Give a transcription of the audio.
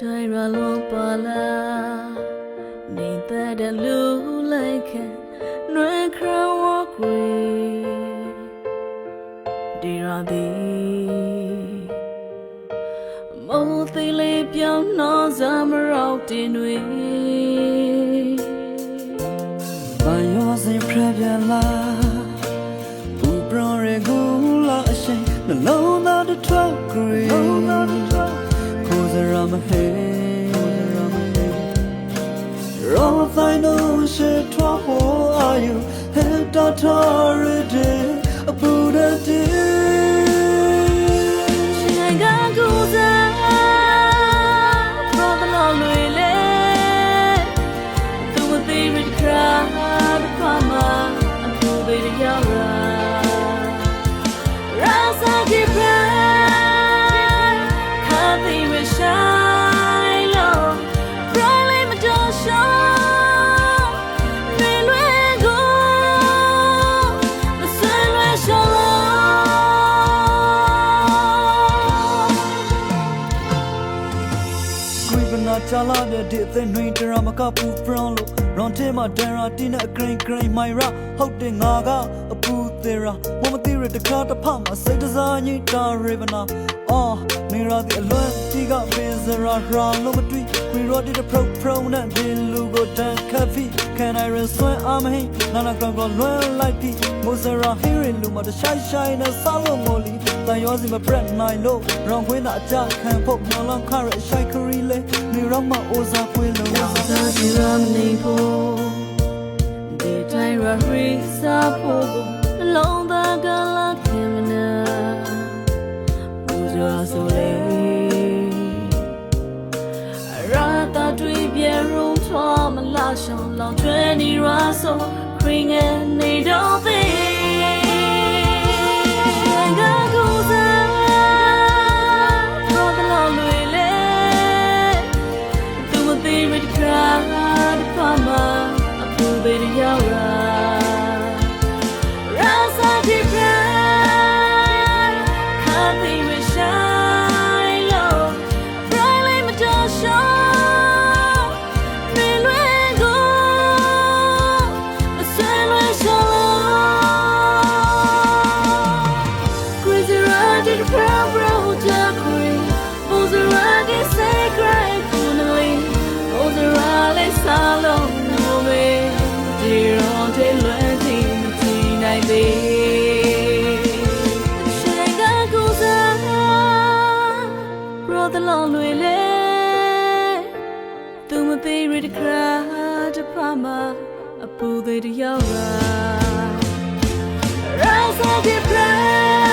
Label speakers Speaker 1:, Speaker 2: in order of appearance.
Speaker 1: တိုင်းရလုံးပါလာနေတဲ့လူလိုက်ခဲနွေခရဝကွေဒီရသည်မိုးသေးလေးပြောင်းနှောစမရောက်တင်တွေ
Speaker 2: ဘာရောစိဖရပြန်လာဘူပရရကူလာအရှိန်နှလုံးသားတစ်ထွက် green ကိုစရမဟေ All I know is to who are you head authority a
Speaker 1: ပနာ
Speaker 2: ချလာတဲ့ဒီအသက်နှွေးတရမကပူပရောင်းလို့ရွန်တဲမှာဒန်ရာတီနဲ့ဂရိန်ဂရိန်မိုင်ရာဟုတ်တယ်ငါကအပူသေးရာမမသိရတခါတဖမှာစိတ်တစားညိတာရေဗနာအော်နေရတဲ့အလွမ်းတီကပင်စရာရာလို့မတွေ့ခွေရတဲ့ပရိုပရိုနဲ့ဒီလူကိုတန်ခတ်ဖီ Can I run swim I'm hey နာနာကောင်ကလွမ်းလိုက်ပြီမိုစရာဟီရီလူမတရှိုင်းရှိုင်းနဲ့ဆောင်းလို့မိုလီတ န်ရောစီမပရက်နိုင်လို့ရောင်ခွေးနာအကြခံဖို့မျောလန်းခရရှိုင်းခရီလေးနေရမအိုစားခွေးလုံး
Speaker 1: သာဒီရမနေဖို့ဒီတိုင်းရရီစားဖို့နှလုံးသားကလာခင်မနာပူဇော်ဆိုလေရာတာတွေ့ပြရုံထွားမလာရှောင်းလောင်ကျွဲနေရဆိုခရင်ငယ်နေတော့သေး we le Tu me be ready cry to pama A poo they to yoga Rasa de prayer